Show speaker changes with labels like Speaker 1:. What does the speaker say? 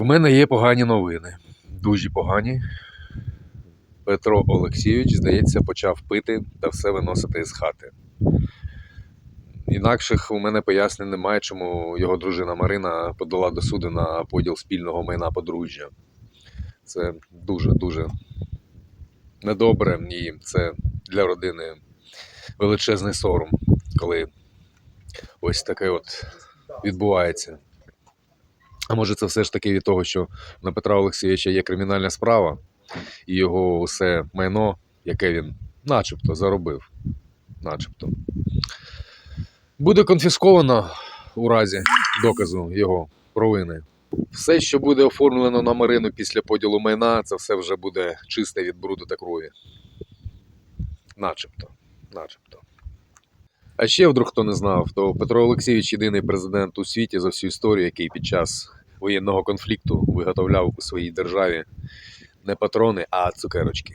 Speaker 1: В мене є погані новини. Дуже погані. Петро Олексійович, здається, почав пити та все виносити з хати. Інакших у мене пояснень немає, чому його дружина Марина подала до суду на поділ спільного майна подружжя. Це дуже-дуже недобре і це для родини величезний сором, коли ось таке от відбувається. А може, це все ж таки від того, що на Петра Олексійовича є кримінальна справа, і його усе майно, яке він начебто заробив, начебто, буде конфісковано у разі доказу його провини. Все, що буде оформлено на Марину після поділу майна, це все вже буде чисте від бруду та крові. Начебто. Начебто. А ще вдруг хто не знав, то Петро Олексійович єдиний президент у світі за всю історію, який під час воєнного конфлікту виготовляв у своїй державі не патрони, а цукерочки.